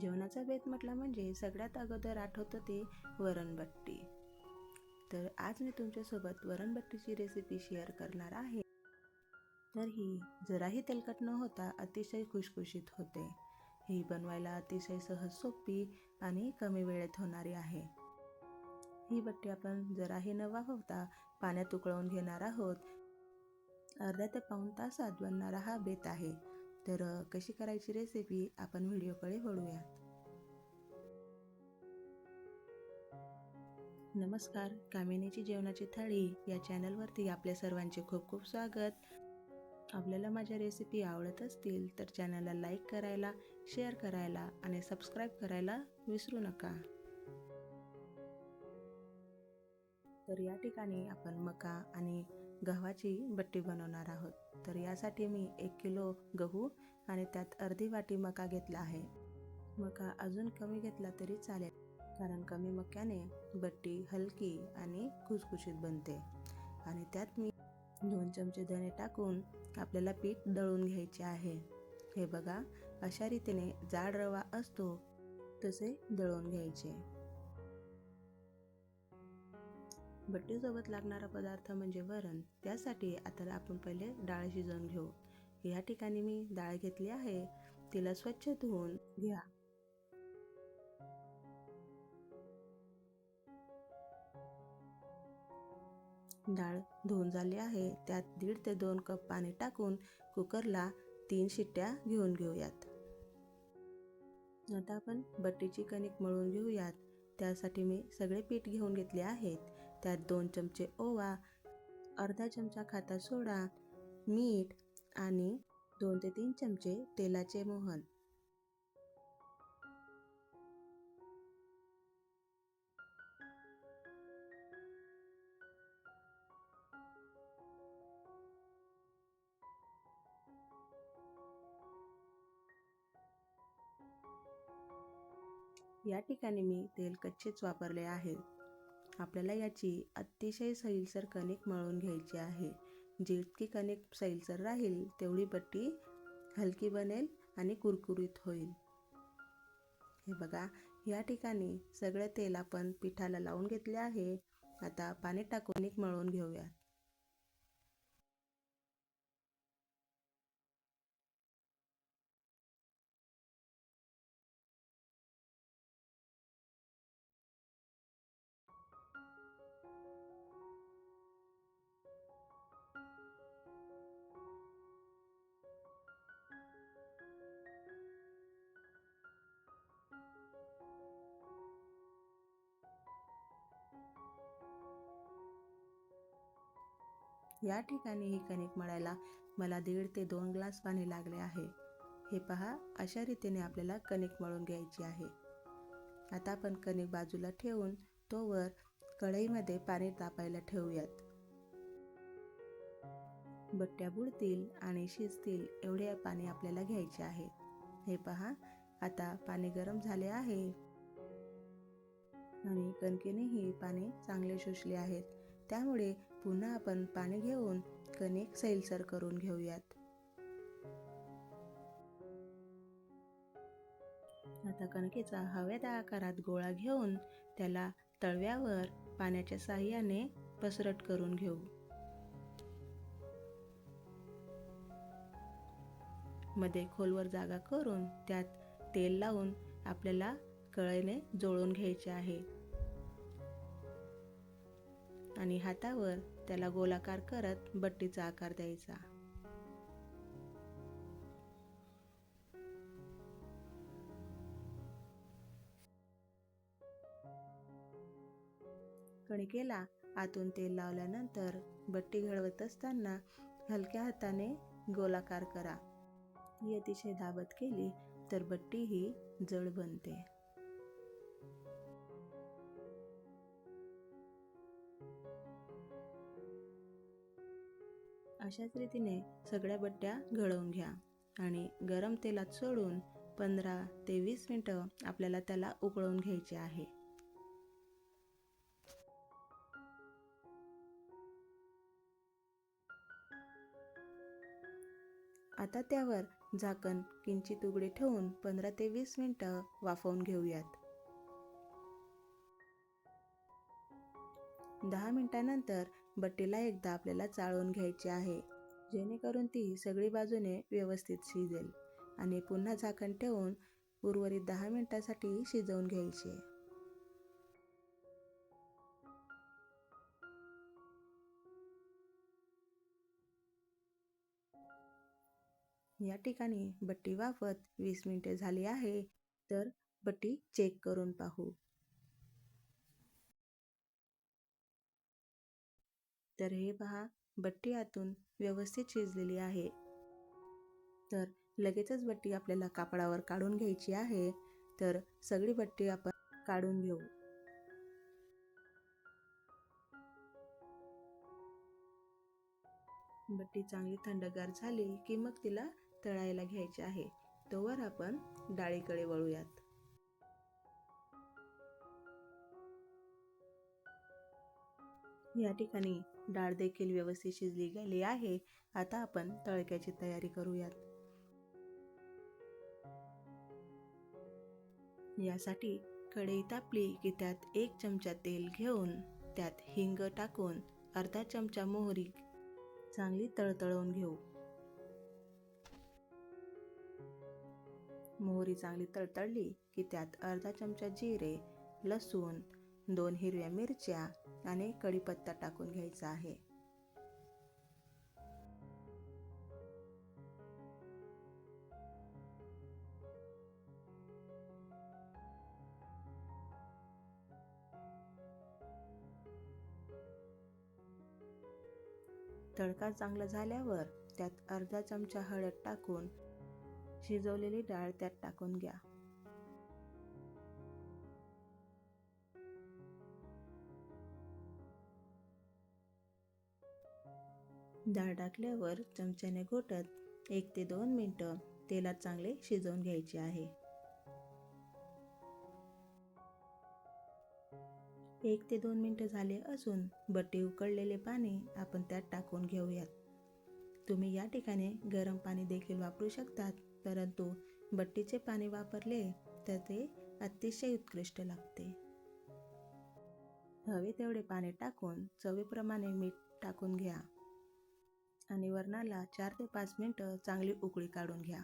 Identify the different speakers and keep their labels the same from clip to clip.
Speaker 1: जेवणाचा बेत म्हटलं म्हणजे सगळ्यात अगोदर आठवतं ते वरणबट्टी तर आज मी तुमच्यासोबत वरणबट्टीची रेसिपी शेअर करणार आहे. तर ही जराही तेलकट न होता अतिशय खुशखुशीत होते. ही बनवायला अतिशय सहज सोपी आणि कमी वेळेत होणारी आहे. ही बट्टी आपण जराही न वाफवता पाण्यात उकळवून घेणार आहोत. अर्धा ते पाऊण तासात बनणारा हा बेत आहे. तर कशी करायची रेसिपी आपण व्हिडिओकडे वळूया. नमस्कार कामिनीची जेवणाची थाळी या चॅनलवरती आपल्या सर्वांचे खूप खूप स्वागत. आपल्याला माझ्या रेसिपी आवडत असतील तर चॅनलला लाईक करायला शेअर करायला आणि सबस्क्राईब करायला विसरू नका. तर या ठिकाणी आपण मका आणि गव्हाची बट्टी बनवणार आहोत. तर यासाठी मी एक किलो गहू आणि त्यात अर्धी वाटी मका घेतला आहे. मका अजून कमी घेतला तरी चालेल कारण कमी मक्याने बट्टी हलकी आणि खुसखुशीत बनते. आणि त्यात मी दोन चमचे धणे टाकून आपल्याला पीठ दळून घ्यायचे आहे. हे बघा अशा रीतीने जाड रवा असतो तसे दळून घ्यायचे. बट्टीसोबत लागणारा पदार्थ म्हणजे वरण. त्यासाठी आता आपण पहिले डाळ शिजवून घेऊ. या ठिकाणी मी डाळ घेतली आहे. तिला स्वच्छ धुवून घ्या. डाळ धुवून झाली आहे. त्यात दीड ते दोन कप पाणी टाकून कुकरला तीन शिट्ट्या घेऊन घेऊयात. आता आपण बट्टीची कणिक मळून घेऊयात. त्यासाठी मी सगळे पीठ घेऊन घेतले आहेत. त्यात दोन चमचे ओवा अर्धा चमचा खाता सोडा मीठ आणि दोन ते तीन चमचे तेलाचे मोहन. या ठिकाणी मी तेल कच्चेच वापरले आहे. आपल्याला याची अतिशय सैलसर कणिक मळून घ्यायची आहे. जितकी कणिक सैलसर राहील तेवढी बट्टी हलकी बनेल आणि कुरकुरीत होईल. हे बघा या ठिकाणी सगळं तेल आपण पिठाला लावून घेतले आहे. आता पाणी टाकून एक मळून घेऊयात या ठिकाणी ही कणिक मळायला मला दीड ते दोन ग्लास पाणी लागले आहे. हे पहा अशा रीतीने आपल्याला कणिक मळून घ्यायची आहे. आता आपण कणिक बाजूला ठेवून तोवर कढईमध्ये पाणी तापायला ठेवूयात. बट्ट्या बुडतील आणि शिजतील एवढे पाणी आपल्याला घ्यायचे आहे. हे पहा आता पाणी गरम झाले आहे. आणि कणकेनेही पाणी चांगले शोषले आहेत. त्यामुळे पुन्हा आपण पाणी घेऊन कणिक सैलसर करून घेऊयात. आता कणकेचा हव्या आकारात गोळा घेऊन त्याला तळव्यावर पाण्याच्या साह्याने पसरट करून घेऊ. मध्ये खोलवर जागा करून त्यात तेल लावून आपल्याला कळेने जोळून घ्यायचे आहे. आणि हातावर त्याला गोलाकार करत बट्टीचा आकार द्यायचा. कणिकेला आतून तेल लावल्यानंतर बट्टी घडवत असताना हलक्या हाताने गोलाकार करा. ही अतिशय दाबत केली तर बट्टी ही जड बनते. अशाच रीतीने सगळ्या बट्ट्या घडवून घ्या आणि गरम तेलात सोडून पंधरा ते वीस मिनटं आपल्याला त्याला उकळून घ्यायचे आहे. आता त्यावर झाकण किंचित उघडे ठेवून पंधरा ते वीस मिनटं वाफवून घेऊयात. दहा मिनटानंतर बट्टीला एकदा आपल्याला चाळून घ्यायची आहे. जेणेकरून ती सगळी बाजूने व्यवस्थित शिजेल आणि पुन्हा झाकण ठेवून उर्वरित दहा मिनिटासाठी शिजवून घ्यायची. या ठिकाणी बट्टी वाफत वीस मिनिटे झाली आहे तर बट्टी चेक करून पाहू. तर हे पहा बट्टी आतून व्यवस्थित शिजलेली आहे. तर लगेचच बट्टी आपल्याला कापडावर काढून घ्यायची आहे. तर सगळी बट्टी आपण काढून घेऊ. बट्टी चांगली थंडगार झाली की मग तिला तळायला घ्यायची आहे. तोवर आपण डाळीकडे वळूयात. या ठिकाणी डाळ देखील व्यवस्थित शिजली गेली आहे. आता आपण तळक्याची तयारी करूयात. यासाठी कढई तापली की त्यात एक चमचा तेल घेऊन त्यात हिंग टाकून अर्धा चमचा मोहरी चांगली तळतळवून घेऊ. मोहरी चांगली तळतळली की त्यात अर्धा चमचा जिरे लसूण दोन हिरव्या मिरच्या आणि कढीपत्ता टाकून घ्यायचा आहे. तडका चांगला झाल्यावर त्यात अर्धा चमचा हळद टाकून शिजवलेली डाळ त्यात टाकून घ्या. डाळ टाकल्यावर चमच्याने घोटत एक ते दोन मिनटं तेलात चांगले शिजवून घ्यायचे आहे. एक ते दोन मिनटं झाले असून बट्टी उकळलेले पाणी आपण त्यात टाकून घेऊयात. तुम्ही या ठिकाणी गरम पाणी देखील वापरू शकतात परंतु बट्टीचे पाणी वापरले तर ते अतिशय उत्कृष्ट लागते. हवे तेवढे पाणी टाकून चवीप्रमाणे मीठ टाकून घ्या. आणि वरणाला चार ते पाच मिनटं चांगली उकळी काढून घ्या.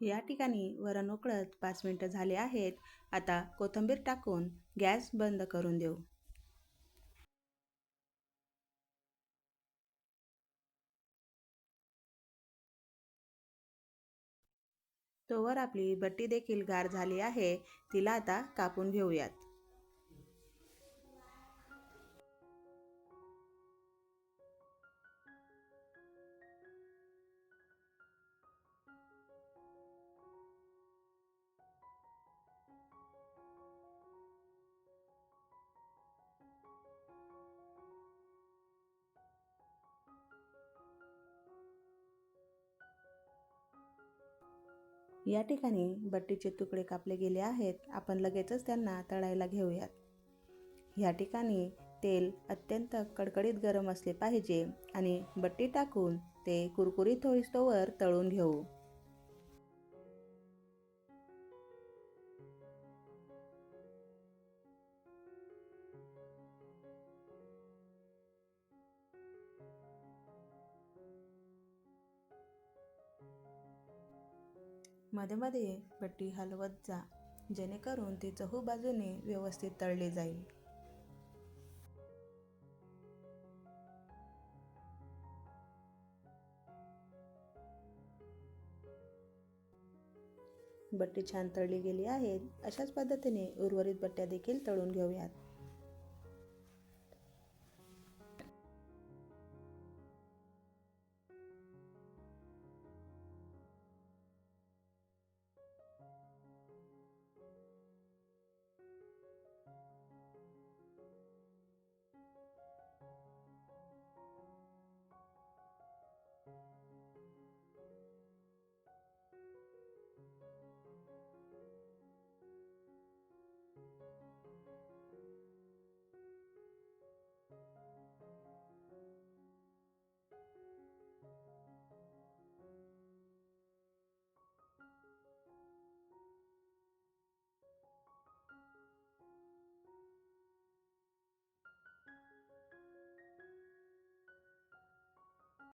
Speaker 1: या ठिकाणी वरण उकळत पाच मिनटं झाले आहेत. आता कोथिंबीर टाकून गॅस बंद करून देऊ. तोवर आपली बट्टी देखील गार झाली आहे. तिला आता कापून घेऊयात. या ठिकाणी बट्टीचे तुकडे कापले गेले आहेत. आपण लगेचच त्यांना तळायला घेऊयात. या ठिकाणी तेल अत्यंत कडकडीत गरम असले पाहिजे आणि बट्टी टाकून ते कुरकुरीत होईस्तोवर तळून घेऊ. मध्ये मध्ये पट्टी हलवत जा जेणेकरून ती चहू बाजूने व्यवस्थित तळली जाईल. बट्टी छान तळली गेली आहेत अशाच पद्धतीने उर्वरित बट्ट्या देखील तळून घेऊयात.